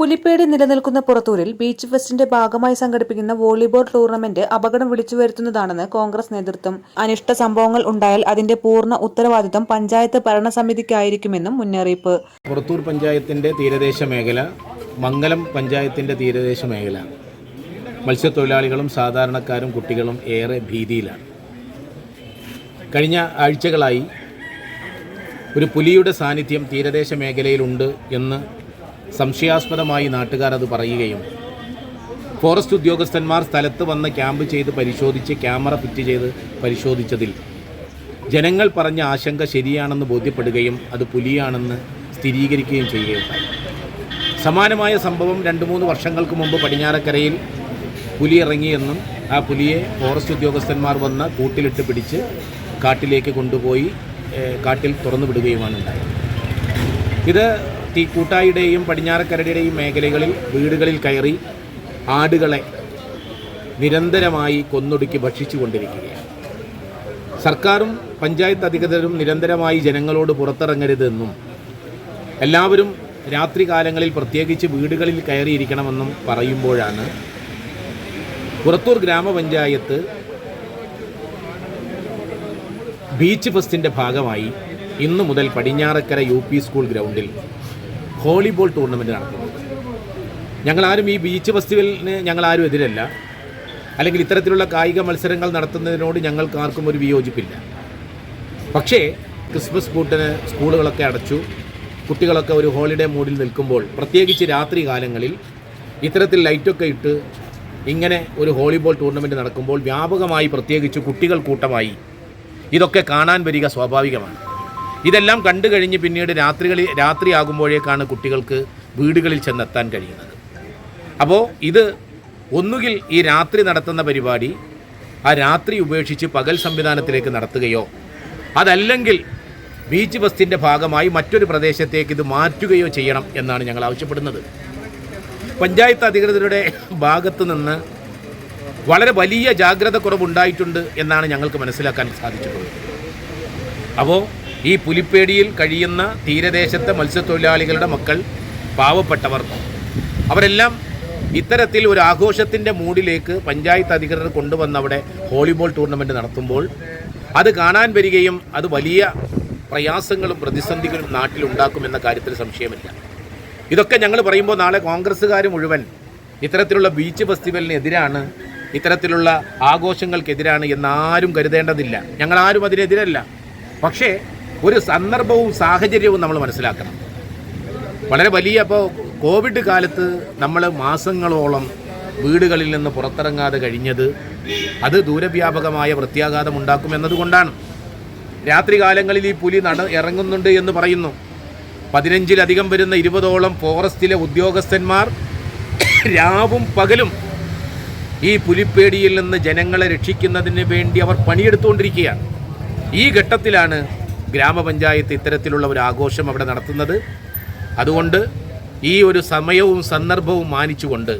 പുലിപ്പേടി നിലനിൽക്കുന്ന പുറത്തൂരിൽ ബീച്ച് ഫെസ്റ്റിന്റെ ഭാഗമായി സംഘടിപ്പിക്കുന്ന വോളിബോൾ ടൂർണമെന്റ് അപകടം വിളിച്ചു വരുത്തുന്നതാണെന്ന് കോൺഗ്രസ് നേതൃത്വം. അനിഷ്ട സംഭവങ്ങൾ ഉണ്ടായാൽ അതിന്റെ പൂർണ ഉത്തരവാദിത്വം പഞ്ചായത്ത് ഭരണസമിതിക്കായിരിക്കുമെന്നും മുന്നറിയിപ്പ്. പുറത്തൂർ പഞ്ചായത്തിന്റെ തീരദേശ മേഖല മംഗലം പഞ്ചായത്തിന്റെ തീരദേശ മേഖല. മത്സ്യത്തൊഴിലാളികളും സാധാരണക്കാരും കുട്ടികളും ഏറെ ഭീതിയിലാണ്. കഴിഞ്ഞ ആഴ്ചകളായി ഒരു പുലിയുടെ സാന്നിധ്യം തീരദേശ മേഖലയിലുണ്ട് എന്ന് സംശയാസ്പദമായി നാട്ടുകാർ അത് പറയുകയും ഫോറസ്റ്റ് ഉദ്യോഗസ്ഥന്മാർ സ്ഥലത്ത് വന്ന് ക്യാമ്പ് ചെയ്ത് പരിശോധിച്ച് ക്യാമറ ഫിറ്റ് ചെയ്ത് പരിശോധിച്ചതിൽ ജനങ്ങൾ പറഞ്ഞ ആശങ്ക ശരിയാണെന്ന് ബോധ്യപ്പെടുകയും അത് പുലിയാണെന്ന് സ്ഥിരീകരിക്കുകയും ചെയ്യുകയുണ്ടായി സമാനമായ സംഭവം രണ്ട് മൂന്ന് വർഷങ്ങൾക്ക് മുമ്പ് പടിഞ്ഞാറക്കരയിൽ പുലി ഇറങ്ങിയെന്നും ആ പുലിയെ ഫോറസ്റ്റ് ഉദ്യോഗസ്ഥന്മാർ വന്ന് കൂട്ടിലിട്ട് പിടിച്ച് കാട്ടിലേക്ക് കൊണ്ടുപോയി കാട്ടിൽ തുറന്നു വിടുകയുമാണ് ഉണ്ടായത്. ഇത് തീ കൂട്ടായിയുടെയും പടിഞ്ഞാറക്കരയുടെയും മേഖലകളിൽ വീടുകളിൽ കയറി ആടുകളെ നിരന്തരമായി കൊന്നൊടുക്കി ഭക്ഷിച്ചു കൊണ്ടിരിക്കുകയാണ് സർക്കാരും പഞ്ചായത്ത് അധികൃതരും നിരന്തരമായി ജനങ്ങളോട് പുറത്തിറങ്ങരുതെന്നും എല്ലാവരും രാത്രികാലങ്ങളിൽ പ്രത്യേകിച്ച് വീടുകളിൽ കയറിയിരിക്കണമെന്നും പറയുമ്പോഴാണ് പുറത്തൂർ ഗ്രാമപഞ്ചായത്ത് ബീച്ച് ഫെസ്റ്റിന്റെ ഭാഗമായി ഇന്നു മുതൽ പടിഞ്ഞാറക്കര യു സ്കൂൾ ഗ്രൗണ്ടിൽ വോളിബോൾ ടൂർണമെന്റ് നടത്തുന്നത് ഞങ്ങളാരും ഈ ബീച്ച് ഫെസ്റ്റിവലിന് ഞങ്ങളാരും എതിരല്ല. അല്ലെങ്കിൽ ഇത്തരത്തിലുള്ള കായിക മത്സരങ്ങൾ നടത്തുന്നതിനോട് ഞങ്ങൾക്ക് ആർക്കും ഒരു വിയോജിപ്പില്ല. പക്ഷേ ക്രിസ്മസ് കൂട്ടിന് സ്കൂളുകളൊക്കെ അടച്ചു. കുട്ടികളൊക്കെ ഒരു ഹോളിഡേ മൂഡിൽ നിൽക്കുമ്പോൾ പ്രത്യേകിച്ച് രാത്രി കാലങ്ങളിൽ ഇത്തരത്തിൽ ലൈറ്റൊക്കെ ഇട്ട് ഇങ്ങനെ ഒരു ഹോളിബോൾ ടൂർണമെന്റ് നടക്കുമ്പോൾ വ്യാപകമായി പ്രത്യേകിച്ച് കുട്ടികൾ കൂട്ടമായി ഇതൊക്കെ കാണാൻ വരിക സ്വാഭാവികമാണ്. ഇതെല്ലാം കണ്ടു കഴിഞ്ഞ് പിന്നീട് രാത്രികളിൽ രാത്രിയാകുമ്പോഴേക്കാണ് കുട്ടികൾക്ക് വീടുകളിൽ ചെന്നെത്താൻ കഴിയുന്നത്. അപ്പോൾ ഇത് ഒന്നുകിൽ ഈ രാത്രി നടത്തുന്ന പരിപാടി ആ രാത്രി ഉപേക്ഷിച്ച് പകൽ സംവിധാനത്തിലേക്ക് നടത്തുകയോ അതല്ലെങ്കിൽ ബീച്ച് ബസ്റ്റിന്റെ ഭാഗമായി മറ്റൊരു പ്രദേശത്തേക്ക് ഇത് മാറ്റുകയോ ചെയ്യണം എന്നാണ് ഞങ്ങൾ ആവശ്യപ്പെടുന്നത്. പഞ്ചായത്ത് അധികൃതരുടെ ഭാഗത്തു നിന്ന് വളരെ വലിയ ജാഗ്രത കുറവുണ്ടായിട്ടുണ്ട് എന്നാണ് ഞങ്ങൾക്ക് മനസ്സിലാക്കാൻ സാധിച്ചിട്ടുള്ളത്. അപ്പോൾ ഈ പുലിപ്പേടിയിൽ കഴിയുന്ന തീരദേശത്തെ മത്സ്യത്തൊഴിലാളികളുടെ മക്കൾ പാവപ്പെട്ടവർ. അവരെല്ലാം ഇത്തരത്തിൽ ഒരു ആഘോഷത്തിന്റെ മൂഡിലേക്ക് പഞ്ചായത്ത് അധികൃതർ കൊണ്ടുവന്നവിടെ അവിടെ വോളിബോൾ ടൂർണമെന്റ് നടത്തുമ്പോൾ അത് കാണാൻ വരികയും അത് വലിയ പ്രയാസങ്ങളും പ്രതിസന്ധികളും നാട്ടിലുണ്ടാക്കുമെന്ന കാര്യത്തിൽ സംശയമില്ല. ഇതൊക്കെ ഞങ്ങൾ പറയുമ്പോൾ നാളെ കോൺഗ്രസ്സുകാർ മുഴുവൻ ഇത്തരത്തിലുള്ള ബീച്ച് ഫെസ്റ്റിവലിനെതിരാണ് ഇത്തരത്തിലുള്ള ആഘോഷങ്ങൾക്കെതിരാണ് എന്നാരും കരുതേണ്ടതില്ല. ഞങ്ങളാരും അതിനെതിരല്ല. പക്ഷേ ഒരു സന്ദർഭവും സാഹചര്യവും നമ്മൾ മനസ്സിലാക്കണം. വളരെ വലിയ അപ്പോൾ കോവിഡ് കാലത്ത് നമ്മൾ മാസങ്ങളോളം വീടുകളിൽ നിന്ന് പുറത്തിറങ്ങാതെ കഴിഞ്ഞത് അത് ദൂരവ്യാപകമായ പ്രത്യാഘാതം ഉണ്ടാക്കും എന്നതുകൊണ്ടാണ്. രാത്രികാലങ്ങളിൽ ഈ പുലി നട ഇറങ്ങുന്നുണ്ട് എന്ന് പറയുന്നു. പതിനഞ്ചിലധികം വരുന്ന ഇരുപതോളം ഫോറസ്റ്റിലെ ഉദ്യോഗസ്ഥന്മാർ രാവും പകലും ഈ പുലിപ്പേടിയിൽ നിന്ന് ജനങ്ങളെ രക്ഷിക്കുന്നതിന് വേണ്ടി അവർ പണിയെടുത്തുകൊണ്ടിരിക്കുകയാണ്. ഈ ഘട്ടത്തിലാണ് ഗ്രാമപഞ്ചായത്ത് ഇത്തരത്തിലുള്ള ഒരു ആഘോഷം അവിടെ നടത്തുന്നത്. അതുകൊണ്ട് ഈ ഒരു സമയവും സന്ദർഭവും മാനിച്ചുകൊണ്ട്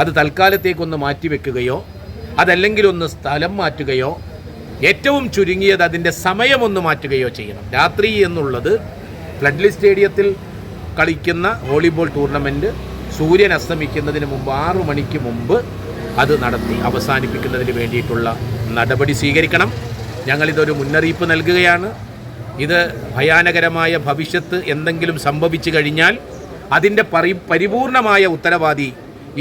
അത് തൽക്കാലത്തേക്കൊന്ന് മാറ്റിവെക്കുകയോ അതല്ലെങ്കിൽ ഒന്ന് സ്ഥലം മാറ്റുകയോ ഏറ്റവും ചുരുങ്ങിയത് അതിന്റെ സമയമൊന്ന് മാറ്റുകയോ ചെയ്യണം. രാത്രി എന്നുള്ളത് ഫ്ലഡ്ലി സ്റ്റേഡിയത്തിൽ കളിക്കുന്ന വോളിബോൾ ടൂർണമെന്റ് സൂര്യൻ അസ്തമിക്കുന്നതിന് മുമ്പ് ആറു മണിക്ക് മുമ്പ് അത് നടത്തി അവസാനിപ്പിക്കുന്നതിന് വേണ്ടിയിട്ടുള്ള നടപടി സ്വീകരിക്കണം. ഞങ്ങളിതൊരു മുന്നറിയിപ്പ് നൽകുകയാണ്. ഇത് ഭയാനകരമായ ഭവിഷ്യത്ത് എന്തെങ്കിലും സംഭവിച്ചു കഴിഞ്ഞാൽ അതിന്റെ പരി പരിപൂർണമായ ഉത്തരവാദി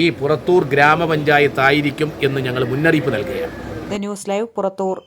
ഈ പുറത്തൂർ ഗ്രാമപഞ്ചായത്തായിരിക്കും എന്ന് ഞങ്ങൾ മുന്നറിയിപ്പ് നൽകുകയാണ്. News live Purathur.